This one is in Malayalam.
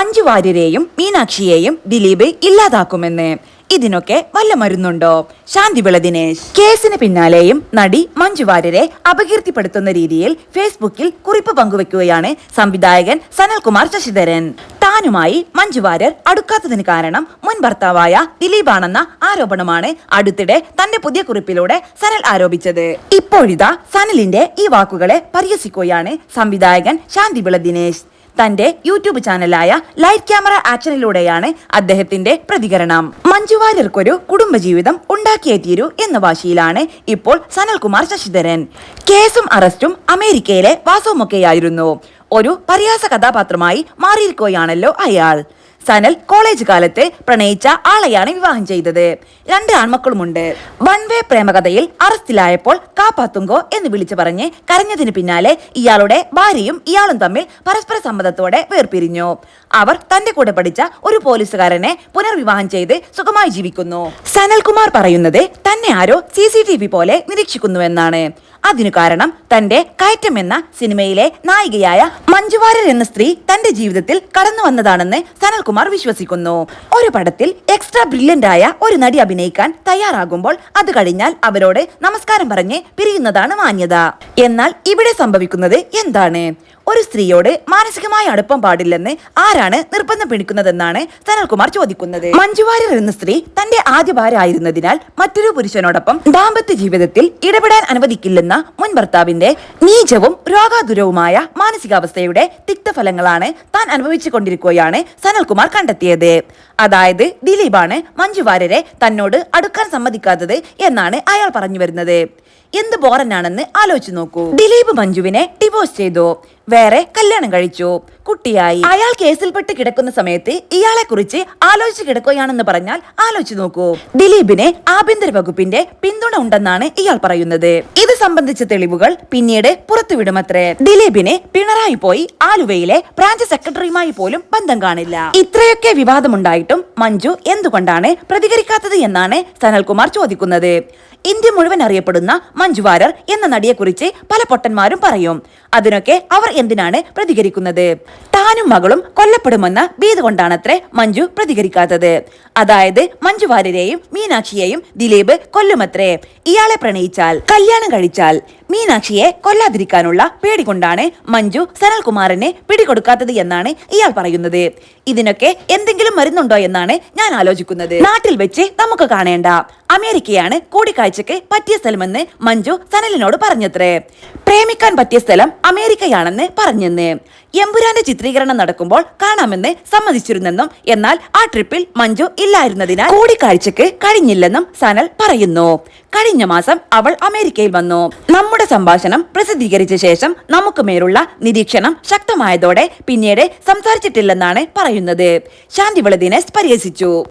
മഞ്ജു വാര്യരെയും മീനാക്ഷിയെയും ദിലീപ് ഇല്ലാതാക്കുമെന്ന്. ഇതിനൊക്കെ വല്ല മരുന്നുണ്ടോ? ശാന്തിവിള ദിനേശ്. കേസിന് പിന്നാലെയും നടി മഞ്ജു വാര്യരെ അപകീർത്തിപ്പെടുത്തുന്ന രീതിയിൽ ഫേസ്ബുക്കിൽ കുറിപ്പ് പങ്കുവെക്കുകയാണ് സംവിധായകൻ സനൽകുമാർ ശശിധരൻ. താനുമായി മഞ്ജു വാര്യർ അടുക്കാത്തതിന് കാരണം മുൻ ഭർത്താവായ ദിലീപാണെന്ന ആരോപണമാണ് അടുത്തിടെ തന്റെ പുതിയ കുറിപ്പിലൂടെ സനൽ ആരോപിച്ചത്. ഇപ്പോഴിതാ സനലിന്റെ ഈ വാക്കുകളെ പരിഹസിക്കുകയാണ് സംവിധായകൻ ശാന്തിവിള ദിനേശ്. തന്റെ യൂട്യൂബ് ചാനലായ ലൈറ്റ് ക്യാമറ ആക്ഷനിലൂടെയാണ് അദ്ദേഹത്തിന്റെ പ്രതികരണം. മഞ്ജു വാര്യർക്കൊരു കുടുംബജീവിതം ഉണ്ടാക്കിയേ തീരൂ എന്ന വാശിയിലാണ് ഇപ്പോൾ സനൽകുമാർ ശശിധരൻ. കേസും അറസ്റ്റും അമേരിക്കയിലെ വാസവുമൊക്കെയായിരുന്നു. ഒരു പര്യാസ കഥാപാത്രമായി മാറിയിരിക്കുകയാണല്ലോ അയാൾ. സനൽ കോളേജ് കാലത്ത് പ്രണയിച്ച ആളെയാണ് വിവാഹം ചെയ്തത്. രണ്ട് ആൺമക്കളുമുണ്ട്. വൺ വേ പ്രേമകഥയിൽ അറസ്റ്റിലായപ്പോൾ കാപ്പാത്തുങ്കോ എന്ന് വിളിച്ചു പറഞ്ഞ് കരഞ്ഞതിന് പിന്നാലെ ഇയാളുടെ ഭാര്യയും ഇയാളും തമ്മിൽ പരസ്പര സമ്മതത്തോടെ വേർപിരിഞ്ഞു. അവർ തന്റെ കൂടെ പഠിച്ച ഒരു പോലീസുകാരനെ പുനർവിവാഹം ചെയ്ത് സുഖമായി ജീവിക്കുന്നു. സനൽകുമാർ പറയുന്നത് തന്നെ ആരോ സി പോലെ നിരീക്ഷിക്കുന്നുവെന്നാണ്. അതിനു കാരണം തന്റെ കയറ്റം എന്ന സിനിമയിലെ നായികയായ മഞ്ജുവാരർ എന്ന സ്ത്രീ തന്റെ ജീവിതത്തിൽ കടന്നു വന്നതാണെന്ന് സനൽകുമാർ വിശ്വസിക്കുന്നു. ഒരു പടത്തിൽ എക്സ്ട്രാ ബ്രില്യന്റ് ആയ ഒരു നടി അഭിനയിക്കാൻ തയ്യാറാകുമ്പോൾ അത് കഴിഞ്ഞാൽ അവരോട് നമസ്കാരം പറഞ്ഞ് പിരിയുന്നതാണ് മാന്യത. എന്നാൽ ഇവിടെ സംഭവിക്കുന്നത് എന്താണ്? ഒരു സ്ത്രീയോട് മാനസികമായ അടുപ്പം പാടില്ലെന്ന് ആരാണ് നിർബന്ധം പിടിക്കുന്നതെന്നാണ് സനൽകുമാർ ചോദിക്കുന്നത്. മഞ്ജുവാര്യർ എന്ന സ്ത്രീ തന്റെ ആദ്യ ഭാര്യ ആയിരുന്നതിനാൽ മറ്റൊരു പുരുഷനോടൊപ്പം ദാമ്പത്യ ജീവിതത്തിൽ ഇടപെടാൻ അനുവദിക്കില്ലെന്ന മുൻ ഭർത്താവിന്റെ നീചവും രോഗാതുരവുമായ മാനസികാവസ്ഥയുടെ തിക്തഫലങ്ങളാണ് താൻ അനുഭവിച്ചു കൊണ്ടിരിക്കുകയാണ് സനൽകുമാർ കണ്ടെത്തിയത്. അതായത് ദിലീപാണ് മഞ്ജുവാരരെ തന്നോട് അടുക്കാൻ സമ്മതിക്കാത്തത് എന്നാണ് അയാൾ പറഞ്ഞു വരുന്നത്. എന്ത് ബോറനാണെന്ന് ആലോചിച്ചു നോക്കൂ. ദിലീപ് മഞ്ജുവിനെ ഡിവോഴ്സ് ചെയ്തു. വേറെ കല്യാണം കഴിച്ചു. കുട്ടിയായി. അയാൾ കേസിൽപ്പെട്ട് കിടക്കുന്ന സമയത്ത് ഇയാളെ കുറിച്ച് ആലോചിച്ച് കിടക്കുകയാണെന്ന് പറഞ്ഞാൽ ആലോചിച്ചു നോക്കൂ. ദിലീപിന് ആഭ്യന്തര വകുപ്പിന്റെ പിന്തുണ ഉണ്ടെന്നാണ് ഇയാൾ പറയുന്നത്. ഇത് സംബന്ധിച്ച തെളിവുകൾ പിന്നീട് പുറത്തുവിടുമത്രേ. ദിലീപിന് പിണറായി പോയി ആലുവയിലെ ബ്രാഞ്ച് സെക്രട്ടറിയുമായി പോലും ബന്ധം കാണില്ല. ഇത്രയൊക്കെ വിവാദമുണ്ടായിട്ടും മഞ്ജു എന്തുകൊണ്ടാണ് പ്രതികരിക്കാത്തത് എന്നാണ് സനൽകുമാർ ചോദിക്കുന്നത്. ഇന്ത്യ മുഴുവൻ അറിയപ്പെടുന്ന മഞ്ജുവാരർ എന്ന നടിയെക്കുറിച്ച് പല പൊട്ടന്മാരും പറയും. അതിനൊക്കെ അവർ എന്തിനാണ് പ്രതികരിക്കുന്നത്? താനും മകളും കൊല്ലപ്പെടുമെന്ന ഭീതി കൊണ്ടാണത്രേ മഞ്ജു പ്രതികരിക്കാത്തത്. അതായത് മഞ്ജു വാര്യരെയും മീനാക്ഷിയെയും ദിലീപ് കൊല്ലുമത്രേ. ഇയാളെ പ്രണയിച്ചാൽ കല്യാണം കഴിച്ചാൽ മീനാക്ഷിയെ കൊല്ലാതിരിക്കാനുള്ള പേടി കൊണ്ടാണ് മഞ്ജു സനൽകുമാറിനെ പിടികൊടുക്കാത്തത് എന്നാണ് ഇയാൾ പറയുന്നത്. ഇതിനൊക്കെ എന്തെങ്കിലും മരുന്നുണ്ടോ എന്നാണ് ഞാൻ ആലോചിക്കുന്നത്. നാട്ടിൽ വെച്ച് നമുക്ക് കാണേണ്ട. അമേരിക്കയാണ് കൂടിക്കാഴ്ചക്ക് പറ്റിയ സ്ഥലമെന്ന് മഞ്ജു സനലിനോട് പറഞ്ഞത്രേ. പ്രേമിക്കാൻ പറ്റിയ സ്ഥലം അമേരിക്കയാണെന്ന് പറഞ്ഞെന്ന്. എമ്പുരാന്റെ ചിത്രീകരണം നടക്കുമ്പോൾ കാണാമെന്ന് സമ്മതിച്ചിരുന്നെന്നും എന്നാൽ ആ ട്രിപ്പിൽ മഞ്ജു ഇല്ലായിരുന്നതിനാൽ കൂടിക്കാഴ്ചക്ക് കഴിഞ്ഞില്ലെന്നും സനൽ പറയുന്നു. കഴിഞ്ഞ മാസം അവൾ അമേരിക്കയിൽ വന്നു. നമ്മുടെ സംഭാഷണം പ്രസിദ്ധീകരിച്ച ശേഷം നമുക്ക് മേലുള്ള നിരീക്ഷണം ശക്തമായതോടെ പിന്നീട് സംസാരിച്ചിട്ടില്ലെന്നാണ് പറയുന്നത്. ശാന്തിവിള ദിനേശ് പരിഹസിച്ചു.